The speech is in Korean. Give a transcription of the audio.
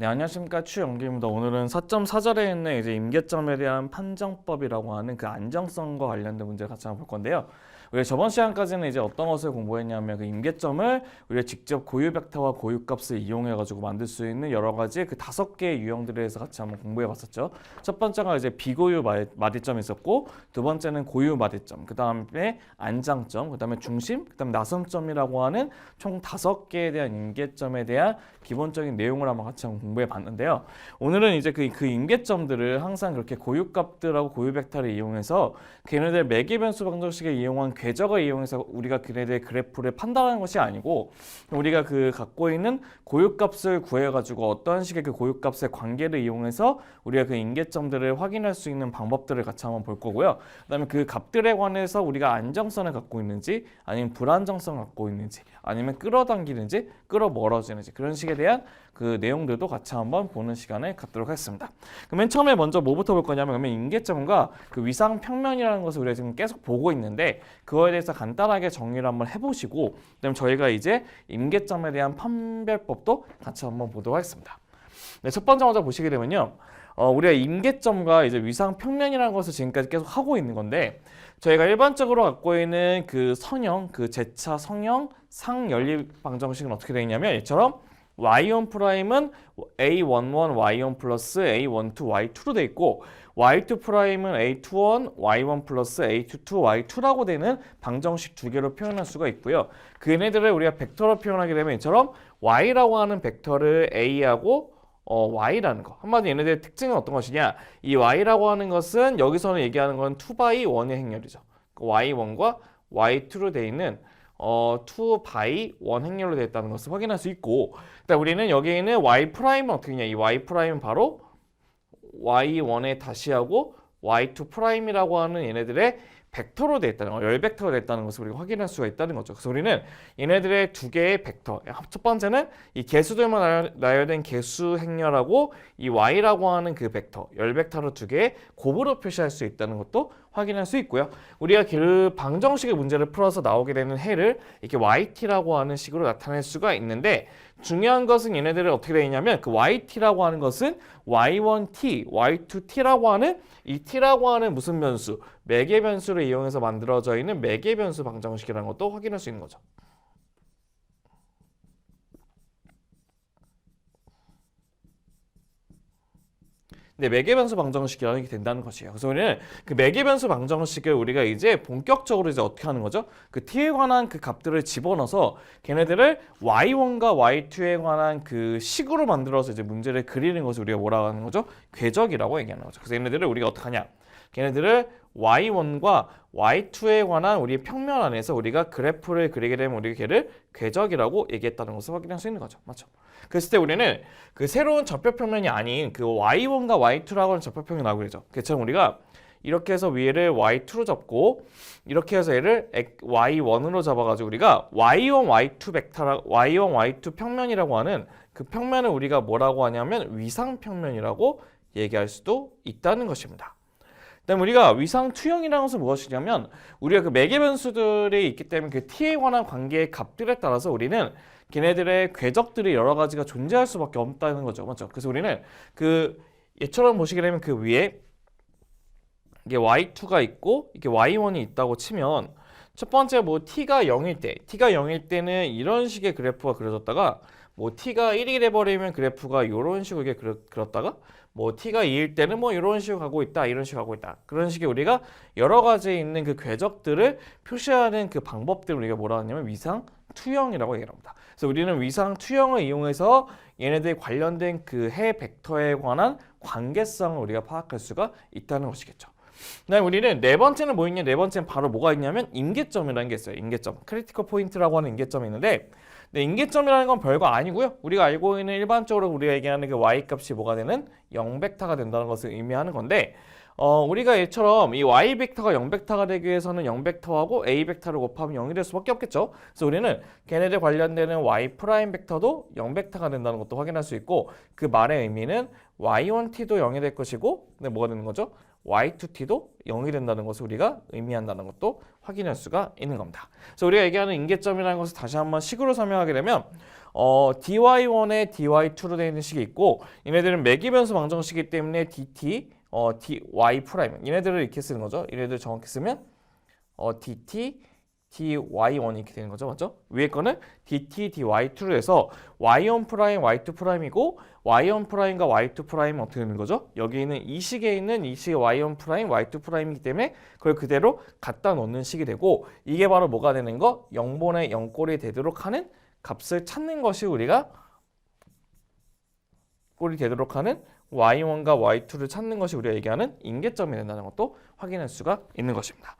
네, 안녕하십니까. 추영기입니다. 오늘은 4.4절에 있는 이제 임계점에 대한 판정법이라고 하는 그 안정성과 관련된 문제를 같이 한번 볼 건데요. 우리가 저번 시간까지는 이제 어떤 것을 공부했냐면 그 임계점을 우리가 직접 고유 벡터와 고유 값을 이용해 가지고 만들 수 있는 여러 가지 그 다섯 개의 유형들에 대해서 같이 한번 공부해 봤었죠. 첫 번째가 이제 비고유 마- 마디점이 있었고 두 번째는 고유 마디점, 그다음에 안장점, 그다음에 중심, 그다음에 나선점이라고 하는 총 다섯 개에 대한 임계점에 대한 기본적인 내용을 한번 같이 한번 공부해 봤는데요. 오늘은 이제 그, 그 임계점들을 항상 그렇게 고유 값들하고 고유 벡터를 이용해서 걔네들 매개 변수 방정식을 이용한 궤적을 이용해서 우리가 걔네들의 그래프를 판단하는 것이 아니고 우리가 그 갖고 있는 고유값을 구해 가지고 어떤 식의 그 고유값의 관계를 이용해서 우리가 그 임계점들을 확인할 수 있는 방법들을 같이 한번 볼 거고요. 그다음에 그 값들에 관해서 우리가 안정성을 갖고 있는지 아니면 불안정성을 갖고 있는지 아니면 끌어당기는지 끌어멀어지는지 그런 식에 대한 그 내용들도 같이 한번 보는 시간을 갖도록 하겠습니다. 그럼 맨 처음에 먼저 뭐부터 볼 거냐면 그러면 임계점과 그 위상 평면이라는 것을 우리가 지금 계속 보고 있는데 그거에 대해서 간단하게 정리를 한번 해보시고 그다음 저희가 이제 임계점에 대한 판별법도 같이 한번 보도록 하겠습니다. 네, 첫 번째 먼저 보시게 되면요. 어, 우리가 임계점과 이제 위상 평면이라는 것을 지금까지 계속 하고 있는 건데 저희가 일반적으로 갖고 있는 그 성형, 그 제차 성형 상연립 방정식은 어떻게 되어 있냐면 이처럼 y1 프라임은 a11 y1 플러스 a12 y2로 돼 있고 y2 프라임은 a21 y1 플러스 a22 y2라고 되는 방정식 두 개로 표현할 수가 있고요. 그 얘네들을 우리가 벡터로 표현하게 되면 이처럼 y라고 하는 벡터를 a하고 어, y라는 거. 한마디 얘네들의 특징은 어떤 것이냐? 이 y라고 하는 것은 여기서는 얘기하는 건 2by 1의 행렬이죠. 그 y1과 y2로 돼 있는 어, 2 by 1 행렬로 되어 있다는 것을 확인할 수 있고 일단 우리는 여기에 있는 y 프라임은 어떻게 되냐? 이 y 프라임은 바로 y1에 다시 하고 y2 프라임이라고 하는 얘네들의 벡터로 되어 있다는 거, 열 벡터로 되어 있다는 것을 우리가 확인할 수가 있다는 거죠. 그래서 우리는 얘네들의 두 개의 벡터, 첫 번째는 이 개수들만 나열- 나열된 개수 행렬하고 이 y라고 하는 그 벡터, 열 벡터를 두 개의 곱으로 표시할 수 있다는 것도 확인할 수 있고요. 우리가 그 방정식의 문제를 풀어서 나오게 되는 해를 이렇게 yt라고 하는 식으로 나타낼 수가 있는데 중요한 것은 얘네들이 어떻게 되어 있냐면 그 yt라고 하는 것은 y1t, y2t라고 하는 이 t라고 하는 무슨 변수, 매개 변수를 이용해서 만들어져 있는 매개 변수 방정식이라는 것도 확인할 수 있는 거죠. 네, 매개 변수 방정식이라는 게 된다는 것이에요. 그래서 우리는 그 매개 변수 방정식을 우리가 이제 본격적으로 이제 어떻게 하는 거죠? 그 t에 관한 그 값들을 집어넣어서 걔네들을 y1과 y2에 관한 그 식으로 만들어서 이제 문제를 그리는 것을 우리가 뭐라고 하는 거죠? 궤적이라고 얘기하는 거죠. 그래서 얘네들을 우리가 어떻게 하냐? 걔네들을 y1과 y2에 관한 우리의 평면 안에서 우리가 그래프를 그리게 되면 우리가 걔를 궤적이라고 얘기했다는 것을 확인할 수 있는 거죠. 맞죠? 그랬을 때 우리는 그 새로운 접표평면이 아닌 그 y1과 y2라고 하는 접표평면이 나오고 그러죠. 그처럼 우리가 이렇게 해서 위에를 y2로 잡고 이렇게 해서 얘를 y1으로 잡아가지고 우리가 y1, y2 벡터라 y1, y2 평면이라고 하는 그 평면을 우리가 뭐라고 하냐면 위상 평면이라고 얘기할 수도 있다는 것입니다. 그다음 우리가 위상 투영이라는 것은 무엇이냐면 우리가 그 매개 변수들이 있기 때문에 그 t에 관한 관계의 값들에 따라서 우리는 걔네들의 궤적들이 여러 가지가 존재할 수밖에 없다는 거죠, 맞죠? 그래서 우리는 그 얘처럼 보시게 되면 그 위에 이게 y2가 있고 이게 y1이 있다고 치면 첫 번째 뭐 t가 0일 때, t가 0일 때는 이런 식의 그래프가 그려졌다가 뭐 t가 1이 돼버리면 그래프가 이런 식으로 이게 그려, 그렸다가 뭐 t가 2일 때는 뭐 이런 식으로 가고 있다, 이런 식으로 가고 있다. 그런 식의 우리가 여러 가지 있는 그 궤적들을 표시하는 그 방법들을 우리가 뭐라 하냐면 위상 투영이라고 얘기합니다. 그래서 우리는 위상 투영을 이용해서 얘네들이 관련된 그 해 벡터에 관한 관계성을 우리가 파악할 수가 있다는 것이겠죠. 그다음에 우리는 네 번째는 뭐 있냐? 네 번째는 바로 뭐가 있냐면 임계점이라는 게 있어요. 임계점. 크리티컬 포인트라고 하는 임계점이 있는데 네, 임계점이라는 건 별거 아니고요. 우리가 알고 있는 일반적으로 우리가 얘기하는 그 y 값이 뭐가 되는 0벡터가 된다는 것을 의미하는 건데 어, 우리가 얘처럼 이 y 벡터가 0벡터가 되기 위해서는 0벡터하고 a 벡터를 곱하면 0이 될 수밖에 없겠죠. 그래서 우리는 걔네들 관련되는 y 프라임 벡터도 0벡터가 된다는 것도 확인할 수 있고 그 말의 의미는 y1t도 0이 될 것이고 근데 뭐가 되는 거죠? Y2t도 0이 된다는 것을 우리가 의미한다는 것도 확인할 수가 있는 겁니다. 그래서 우리가 얘기하는 임계점이라는 것을 다시 한번 식으로 설명하게 되면 어, dy1에 dy2로 되어 있는 식이 있고 얘네들은 매기변수 방정식이기 때문에 dt 어, dy 얘네들을 이렇게 쓰는 거죠. 얘네들 정확히 쓰면 어, dt dy1 이렇게 되는 거죠. 맞죠? 위에 거는 dt dy2로 해서 y1 프라임 y2 프라임이고 y1 프라임과 y2 프라임은 어떻게 되는 거죠? 여기 있는 이 식에 있는 이 식의 y1 프라임 y2 프라임이기 때문에 그걸 그대로 갖다 놓는 식이 되고 이게 바로 뭐가 되는 거? 0분의 0꼴이 되도록 하는 값을 찾는 것이 우리가 꼴이 되도록 하는 y1과 y2를 찾는 것이 우리가 얘기하는 인계점이 된다는 것도 확인할 수가 있는 것입니다.